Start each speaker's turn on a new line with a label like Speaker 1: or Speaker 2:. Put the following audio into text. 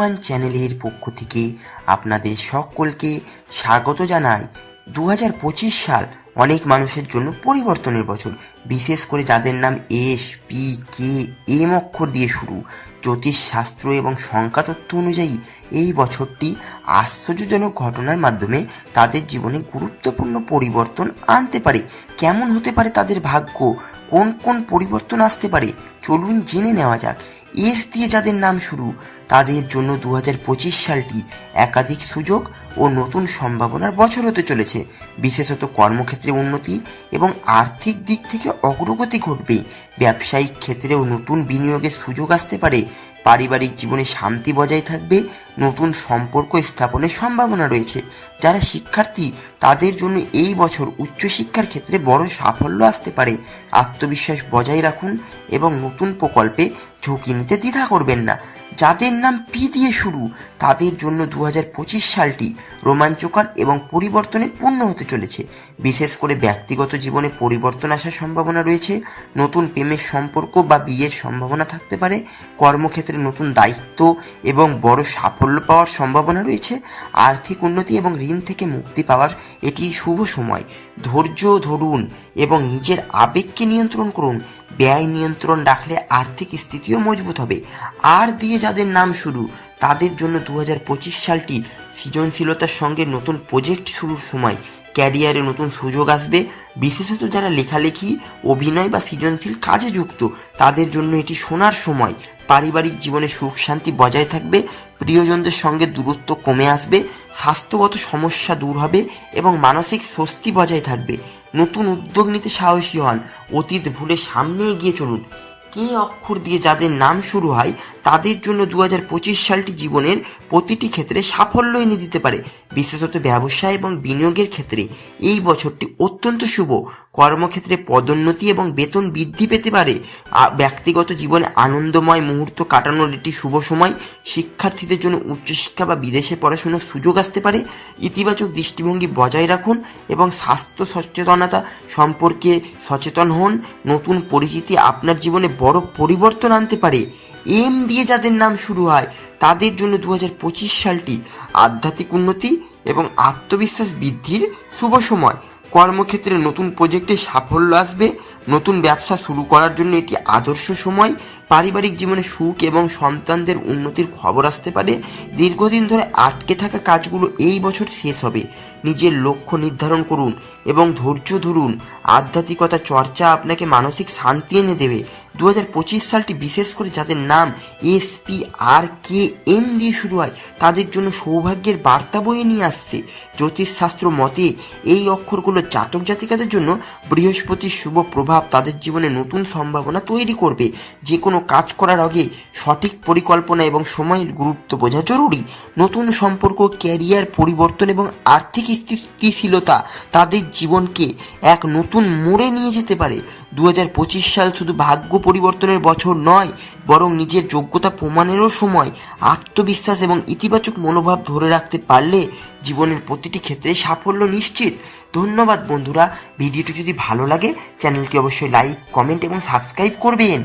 Speaker 1: জ্যোতির্মান চ্যানেলের পক্ষ থেকে আপনাদের সকলকে স্বাগত জানাই। দু হাজার পঁচিশ সাল অনেক মানুষের জন্য পরিবর্তনের বছর, বিশেষ করে যাদের নাম এস, পি, কে, এম অক্ষর দিয়ে শুরু। জ্যোতিষশাস্ত্র এবং সংখ্যা সংখ্যাতত্ত্ব অনুযায়ী এই বছরটি আশ্চর্যজনক ঘটনার মাধ্যমে তাদের জীবনে গুরুত্বপূর্ণ পরিবর্তন আনতে পারে। কেমন হতে পারে তাদের ভাগ্য? কোন কোন পরিবর্তন আসতে পারে? চলুন জেনে নেওয়া যাক। এস দিয়ে যাদের নাম শুরু তাদের জন্য দু হাজার পঁচিশ সালটি একাধিক সুযোগ ও নতুন সম্ভাবনার বছর হতে চলেছে। বিশেষত কর্মক্ষেত্রে উন্নতি এবং আর্থিক দিক থেকে অগ্রগতি ঘটবে। ব্যবসায়িক ক্ষেত্রেও নতুন বিনিয়োগের সুযোগ আসতে পারে। পারিবারিক জীবনে শান্তি বজায় থাকবে। নতুন সম্পর্ক স্থাপনের সম্ভাবনা রয়েছে। যারা শিক্ষার্থী, তাদের জন্য এই বছর উচ্চশিক্ষার ক্ষেত্রে বড় সাফল্য আসতে পারে। আত্মবিশ্বাস বজায় রাখুন এবং নতুন প্রকল্পে ঝুঁকি নিতে দ্বিধা করবেন না। যাদের নাম পি দিয়ে শুরু। তাদের জন্য দু হাজার পঁচিশ সালটি রোমাঞ্চকর এবং পরিবর্তনে পূর্ণ হতে চলেছে। বিশেষ করে ব্যক্তিগত জীবনে পরিবর্তন আসার সম্ভাবনা রয়েছে। নতুন প্রেমের সম্পর্ক বা বিয়ের সম্ভাবনা থাকতে পারে। কর্মক্ষেত্রে নতুন দায়িত্ব এবং বড় সাফল্য পাওয়ার সম্ভাবনা রয়েছে। আর্থিক উন্নতি এবং ঋণ থেকে মুক্তি পাওয়ার এটি শুভ সময়। ধৈর্য ধরুন এবং নিজের আবেগকে নিয়ন্ত্রণ করুন। ব্যয় নিয়ন্ত্রণ রাখলে আর্থিক স্থিতিও মজবুত হবে। আর দিয়ে যাদের নাম শুরু, তাদের জন্য দু হাজার পঁচিশ সালটি সৃজনশীলতার সঙ্গে নতুন প্রজেক্ট শুরুর সময়। ক্যারিয়ারে নতুন সুযোগ আসবে। বিশেষত যারা লেখালেখি, অভিনয় বা সৃজনশীল কাজে যুক্ত, তাদের জন্য এটি শোনার সময়। পারিবারিক জীবনে সুখ শান্তি বজায় থাকবে, প্রিয়জনদের সঙ্গে দূরত্ব কমে আসবে, স্বাস্থ্যগত সমস্যা দূর হবে এবং মানসিক স্বস্তি বজায় থাকবে। নতুন উদ্যোগ নিতে সাহসী হন, অতীত ভুলে সামনে এগিয়ে চলুন। কে অক্ষর দিয়ে যাদের নাম শুরু হয় তাদের জন্য দু হাজার পঁচিশ সালটি জীবনের প্রতিটি ক্ষেত্রে সাফল্য এনে দিতে পারে। বিশেষত ব্যবসা এবং বিনিয়োগের ক্ষেত্রে এই বছরটি অত্যন্ত শুভ। কর্মক্ষেত্রে পদোন্নতি এবং বেতন বৃদ্ধি পেতে পারে। ব্যক্তিগত জীবনে আনন্দময় মুহূর্ত কাটানোর একটি শুভ সময়। শিক্ষার্থীদের জন্য উচ্চশিক্ষা বা বিদেশে পড়াশোনার সুযোগ আসতে পারে। ইতিবাচক দৃষ্টিভঙ্গি বজায় রাখুন এবং স্বাস্থ্য সচেতনতা সম্পর্কে সচেতন হন। নতুন পরিচিতি আপনার জীবনে বড় পরিবর্তন আনতে পারে। এম দিয়ে যাদের নাম শুরু হয়, তাদের জন্য দু হাজার পঁচিশ সালটি আধ্যাত্মিক উন্নতি এবং আত্মবিশ্বাস বৃদ্ধির শুভ সময়। কর্মক্ষেত্রে নতুন প্রজেক্টে সাফল্য আসবে। নতুন ব্যবসা শুরু করার জন্য এটি আদর্শ সময়। পারিবারিক জীবনে সুখ এবং সন্তানদের উন্নতির খবর আসতে পারে। দীর্ঘদিন ধরে আটকে থাকা কাজগুলো এই বছর শেষ হবে। নিজের লক্ষ্য নির্ধারণ করুন এবং ধৈর্য ধরুন। আধ্যাত্মিকতা চর্চা আপনাকে মানসিক শান্তি এনে দেবে। দু হাজার পঁচিশ সালটি বিশেষ করে যাদের নাম S P R K M দিয়ে শুরু হয়, তাদের জন্য সৌভাগ্যের বার্তা বয়ে নিয়ে আসছে। জ্যোতিষশাস্ত্র মতে, এই অক্ষরগুলো জাতক জাতিকাদের জন্য বৃহস্পতির শুভ প্রভাব তাদের জীবনে নতুন সম্ভাবনা তৈরি করবে। যে কোনো কাজ করার আগে সঠিক পরিকল্পনা এবং সময়ের গুরুত্ব বোঝা জরুরি। নতুন সম্পর্ক, ক্যারিয়ার পরিবর্তন এবং আর্থিক স্থিতিশীলতা তাদের জীবনকে এক নতুন মোড়ে নিয়ে যেতে পারে। দু হাজার পঁচিশ সাল শুধু ভাগ্য পরিবর্তনের বছর নয়, বরং নিজের যোগ্যতা প্রমাণেরও সময়, আত্মবিশ্বাস এবং ইতিবাচক মনোভাব ধরে রাখতে পারলে জীবনের প্রতিটি ক্ষেত্রে সাফল্য নিশ্চিত। ধন্যবাদ বন্ধুরা। ভিডিওটি যদি ভালো লাগে, চ্যানেলটি অবশ্যই লাইক, কমেন্ট এবং সাবস্ক্রাইব করবেন।